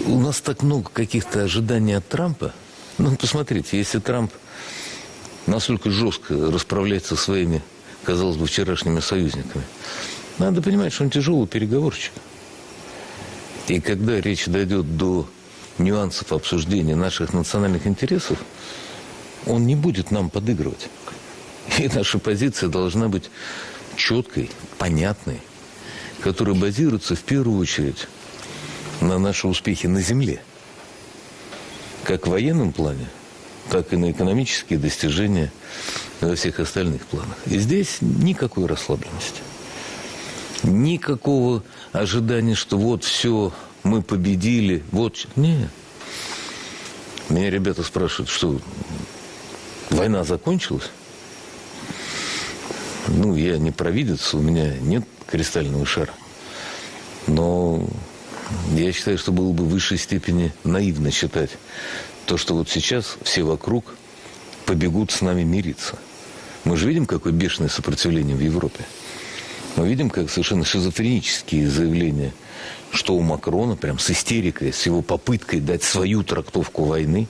У нас так много каких-то ожиданий от Трампа. Ну, посмотрите, если Трамп настолько жестко расправляется со своими, казалось бы, вчерашними союзниками, надо понимать, что он тяжелый переговорщик. И когда речь дойдет до нюансов обсуждения наших национальных интересов, он не будет нам подыгрывать. И наша позиция должна быть четкой, понятной, которая базируется в первую очередь на наши успехи на земле. Как в военном плане, так и на экономические достижения во всех остальных планах. И здесь никакой расслабленности. Никакого ожидания, что вот все, мы победили, вот... Нет. Меня ребята спрашивают, что война закончилась? Ну, я не провидец, у меня нет кристального шара. Я считаю, что было бы в высшей степени наивно считать то, что вот сейчас все вокруг побегут с нами мириться. Мы же видим, какое бешеное сопротивление в Европе. Мы видим, как совершенно шизофренические заявления, что у Макрона, прям с истерикой, с его попыткой дать свою трактовку войны.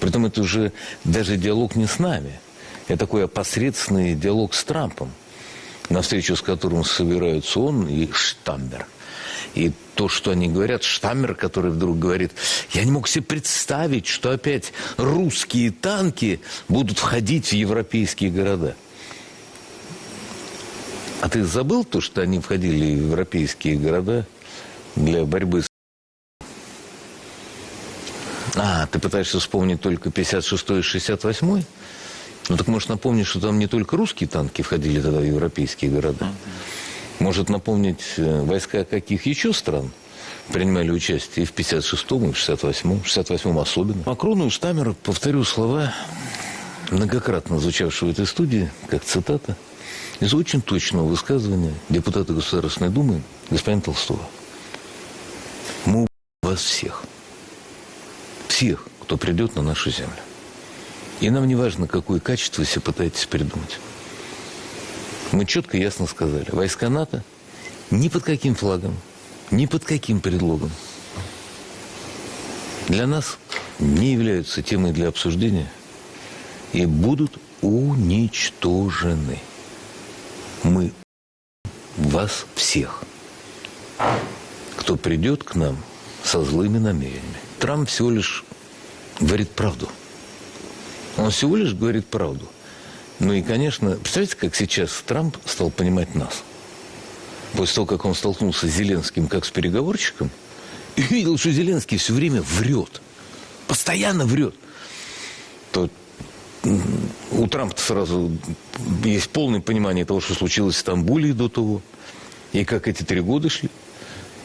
Притом это уже даже диалог не с нами. Это такой опосредственный диалог с Трампом, на встречу с которым собираются он и Штамбер. И то, что они говорят, Штаммер, который вдруг говорит, я не мог себе представить, что опять русские танки будут входить в европейские города. А ты забыл то, что они входили в европейские города для борьбы с... А, ты пытаешься вспомнить только 56-й и 68-й? Ну так можешь напомнить, что там не только русские танки входили тогда в европейские города. Может напомнить э, войска каких еще стран принимали участие и в 56-м, и в 68-м, в 68-м особенно. Макрону и Штамеру повторю слова, многократно звучавшего в этой студии, как цитата, из очень точного высказывания депутата Государственной Думы господина Толстого. Мы вас всех. Всех, кто придет на нашу землю. И нам не важно, какое качество вы себе пытаетесь придумать. Мы четко и ясно сказали, войска НАТО ни под каким флагом, ни под каким предлогом для нас не являются темой для обсуждения и будут уничтожены. Мы вас всех, кто придет к нам со злыми намерениями. Трамп всего лишь говорит правду. Он всего лишь говорит правду – ну и, конечно, представляете, как сейчас Трамп стал понимать нас? После того, как он столкнулся с Зеленским как с переговорщиком, и видел, что Зеленский все время врет. Постоянно врет. То у Трампа сразу есть полное понимание того, что случилось в Стамбуле до того, и как эти три года шли,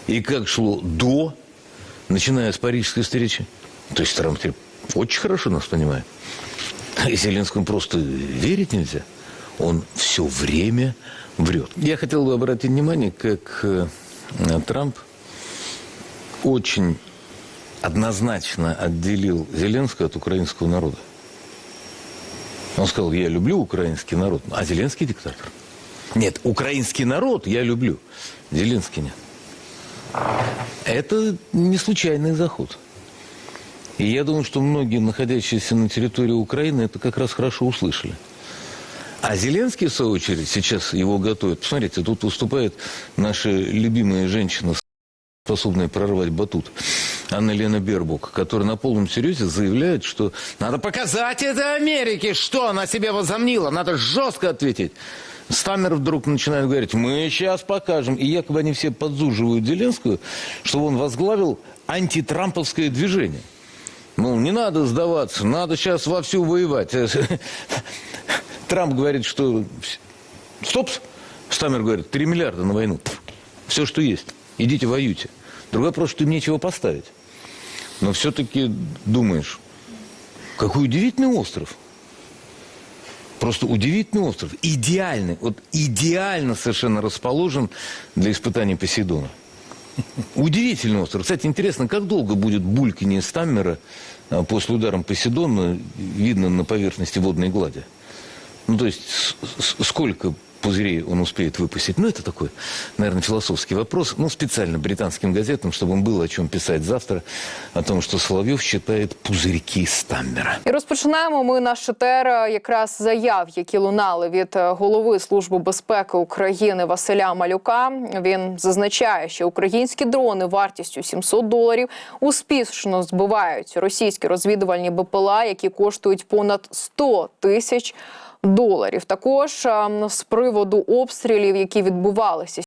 и как шло до, начиная с парижской встречи. То есть Трамп теперь очень хорошо нас понимает. Зеленскому просто верить нельзя. Он все время врет. Я хотел бы обратить внимание, как э, Трамп очень однозначно отделил Зеленского от украинского народа. Он сказал, я люблю украинский народ, а Зеленский диктатор. Нет, украинский народ я люблю, Зеленский нет. Это не случайный заход. И я думаю, что многие, находящиеся на территории Украины, это как раз хорошо услышали. А Зеленский, в свою очередь, сейчас его готовят. Посмотрите, тут выступает наша любимая женщина, способная прорвать батут, Анна Лена Бербук, которая на полном серьезе заявляет, что надо показать это Америке, что она себе возомнила, надо жестко ответить. Стамер вдруг начинает говорить, мы сейчас покажем. И якобы они все подзуживают Зеленскую, чтобы он возглавил антитрамповское движение. Ну, не надо сдаваться, надо сейчас вовсю воевать. Трамп говорит, что... Стоп! Стамер говорит, 3 миллиарда на войну. Все, что есть. Идите воюйте. Другой вопрос, что им нечего поставить. Но все-таки думаешь, какой удивительный остров. Просто удивительный остров. Идеальный. Вот идеально совершенно расположен для испытаний Посейдона. Удивительный остров. Кстати, интересно, как долго будет бульканье Стаммера после удара Посейдона видно на поверхности водной глади? Ну, то есть, сколько пузырей он успеет выпустить? Ну, это такой, наверное, философский вопрос. Ну, специально британским газетам, чтобы им было о чем писать завтра, о том, что Соловьев считает пузырьки Стаммера. І розпочинаємо ми наш етер е, якраз заяв, які лунали від е, голови Служби безпеки України Василя Малюка. Він зазначає, що українські дрони вартістю 700 доларів успішно збивають російські розвідувальні БПЛА, які коштують понад 100 тисяч доларів. також е, з приводу обстрілів, які відбувалися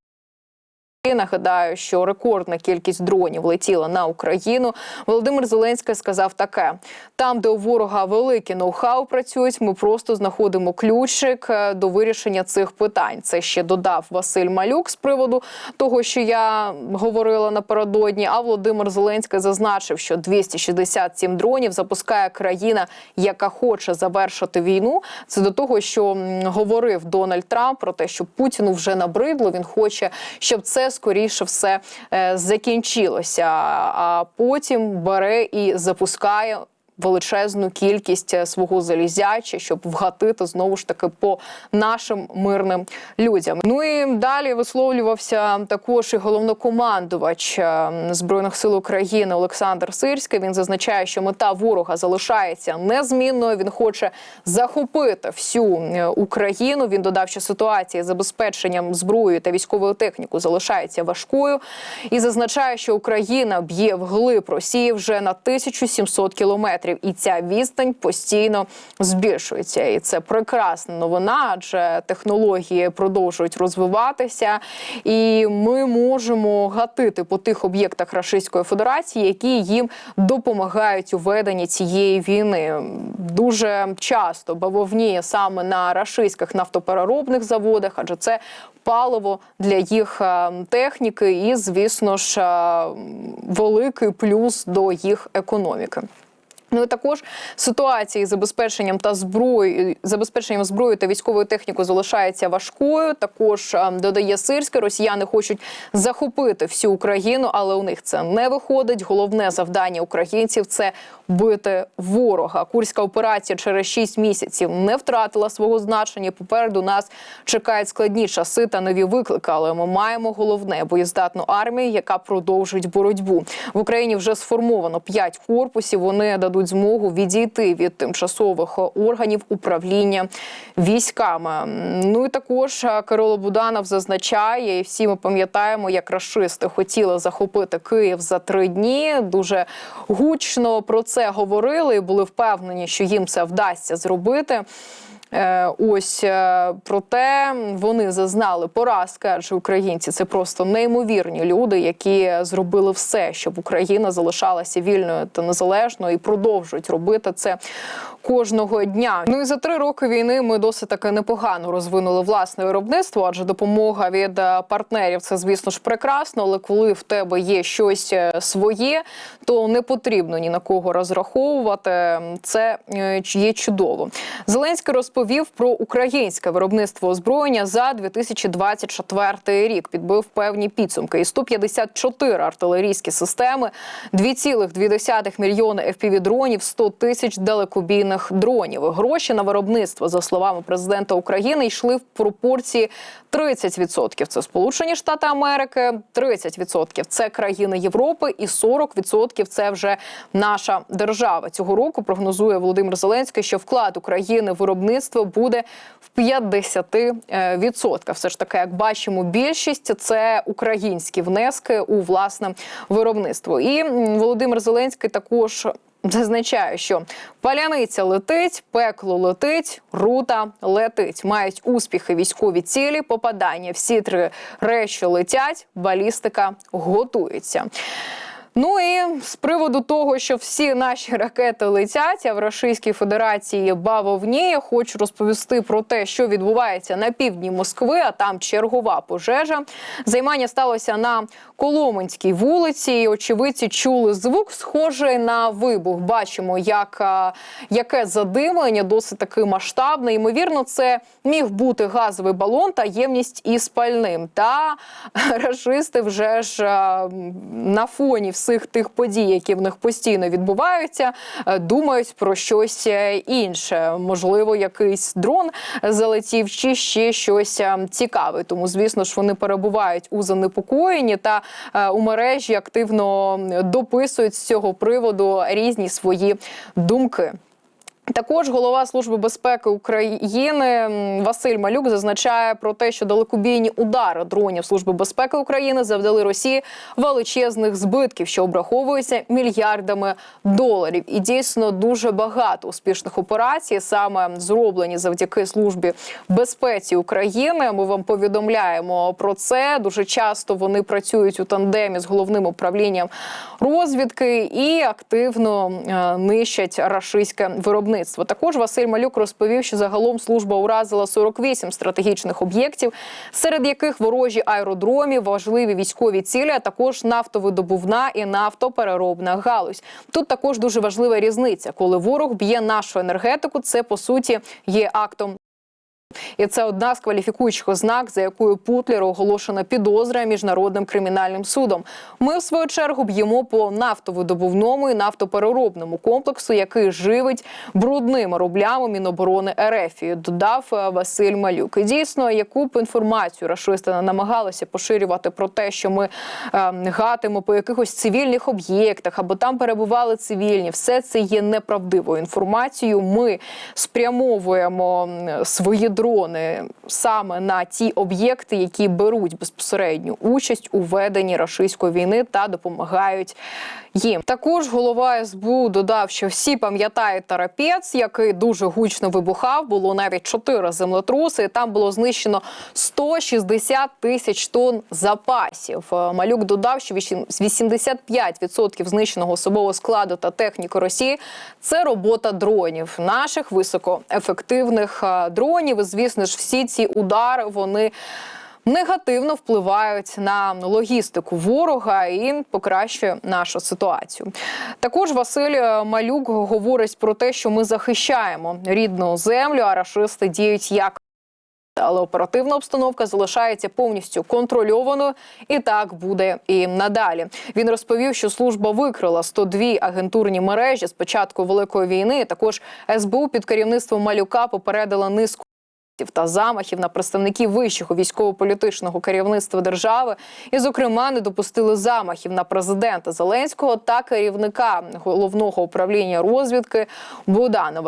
Нагадаю, що рекордна кількість дронів летіла на Україну. Володимир Зеленський сказав таке: там, де у ворога великі ноу-хау працюють, ми просто знаходимо ключик е, до вирішення цих питань. Це ще додав Василь Малюк з приводу того, що я говорила напередодні. А Володимир Зеленський зазначив, що 267 дронів запускає країна, яка хоче завершити війну. Це до того, що говорив Дональд Трамп про те, що Путіну вже набридло. Він хоче, щоб це скоріше все е, закінчилося. А потім бере і запускає. Величезну кількість е, свого залізяча, щоб вгатити знову ж таки по нашим мирним людям. Ну і далі висловлювався також і головнокомандувач е, збройних сил України Олександр Сирський. Він зазначає, що мета ворога залишається незмінною. Він хоче захопити всю е, Україну. Він додав, що ситуація з забезпеченням зброєю та військовою технікою залишається важкою, і зазначає, що Україна б'є вглиб Росії вже на 1700 кілометрів, і ця відстань постійно збільшується. І це прекрасна новина, адже технології продовжують розвиватися, і ми можемо гатити по тих об'єктах Російської Федерації, які їм допомагають у веденні цієї війни. Дуже часто бавовніє саме на рашистських нафтопереробних заводах, адже це паливо для їх е, техніки, і звісно ж е, великий плюс до їх економіки. Ну і також ситуація із забезпеченням та зброї забезпеченням зброї та військовою технікою залишається важкою. Також е, додає Сирське, росіяни хочуть захопити всю Україну, але у них це не виходить. Головне завдання українців це бити ворога. Курська операція через 6 місяців не втратила свого значення. Попереду нас чекають складні часи та нові виклики. Але ми маємо головне боєздатну армію, яка продовжить боротьбу в Україні. Вже сформовано 5 корпусів. Вони дадуть змогу відійти від тимчасових органів управління військами. Ну і також е, Кирило Буданов зазначає, і всі ми пам'ятаємо, як рашисти хотіли захопити Київ за три дні. Дуже гучно про це говорили і були впевнені, що їм це вдасться зробити. Е, Ось е, проте вони зазнали поразки, адже українці це просто неймовірні люди, які зробили все, щоб Україна залишалася вільною та незалежною, і продовжують робити це кожного дня. Ну і за три роки війни ми досить таки непогано розвинули власне виробництво, адже допомога від е, партнерів це, звісно ж, прекрасно. Але коли в тебе є щось е, своє, то не потрібно ні на кого розраховувати. Це е, є чудово. Зеленський розповів про українське виробництво озброєння за 2024 рік. Підбив певні підсумки. І 154 артилерійські системи, 2,2 мільйони FPV-дронів, 100 тисяч далекобійних дронів. Гроші на виробництво, за словами президента України, йшли в пропорції 30% – це Сполучені Штати Америки, 30% – це країни Європи, і 40% – це вже наша держава. Цього року прогнозує Володимир Зеленський, що вклад України в виробництво буде в 50%. Все ж таки, як бачимо, більшість це українські внески у власне виробництво. І Володимир Зеленський також. Зазначає, що паляниця летить, пекло летить, рута летить. Мають успіхи військові цілі, попадання. Всі три речі летять, балістика готується. Ну і з приводу того, що всі наші ракети летять, а в Російській Федерації бавовніє, хочу розповісти про те, що відбувається на півдні Москви, а там чергова пожежа. Займання сталося на Коломенській вулиці. і Очевидці чули звук, схожий на вибух. Бачимо, як яке задимлення, досить таки масштабне. Ймовірно, це міг бути газовий балон та ємність із пальним. Та рашисти вже ж на фоні все всіх тих подій, які в них постійно відбуваються, е, думають про щось е, інше. Можливо, якийсь дрон залетів, чи ще щось е, цікаве. Тому, звісно ж, вони перебувають у занепокоєнні та у мережі активно дописують з цього приводу різні свої думки. Також голова Служби безпеки України Василь Малюк зазначає про те, що далекобійні удари дронів Служби безпеки України завдали Росії величезних збитків, що обраховуються мільярдами доларів. І дійсно дуже багато успішних операцій саме зроблені завдяки службі безпеці України. Ми вам повідомляємо про це. Дуже часто вони працюють у тандемі з головним управлінням розвідки і активно е, нищать рашистське виробництво. Також Василь Малюк розповів, що загалом служба уразила 48 стратегічних об'єктів, серед яких ворожі аеродромі, важливі військові цілі, а також нафтовидобувна і нафтопереробна галузь. Тут також дуже важлива різниця, коли ворог б'є нашу енергетику. Це по суті є актом. І це одна з кваліфікуючих ознак, за якою Путлеру оголошена підозра міжнародним кримінальним судом. Ми в свою чергу б'ємо по нафтовидобувному і нафтопереробному комплексу, який живить брудними рублями Міноборони РФ, додав е, Василь Малюк. І дійсно, яку б інформацію рашисти намагалися поширювати про те, що ми е, гатимо по якихось цивільних об'єктах або там перебували цивільні, все це є неправдивою інформацією. Ми спрямовуємо свої дрони саме на ті об'єкти, які беруть безпосередню участь у веденні рашистської війни та допомагають їм. Також голова СБУ додав, що всі пам'ятають Тарапець, який дуже гучно вибухав. Було навіть чотири землетруси. і Там було знищено 160 тисяч тонн запасів. Е, Малюк додав, що вісім- 85% знищеного особового складу та техніки Росії це робота дронів, наших високоефективних е, дронів. Звісно ж, всі ці удари вони. Негативно впливають на логістику ворога і покращує нашу ситуацію. Також Василь Малюк говорить про те, що ми захищаємо рідну землю, а рашисти діють як але оперативна обстановка залишається повністю контрольованою, і так буде і надалі. Він розповів, що служба викрила 102 агентурні мережі з початку великої війни. Також СБУ під керівництвом Малюка попередила низку. Та замахів на представників вищого військово-політичного керівництва держави, і, зокрема, не допустили замахів на президента Зеленського та керівника головного управління розвідки Буданова.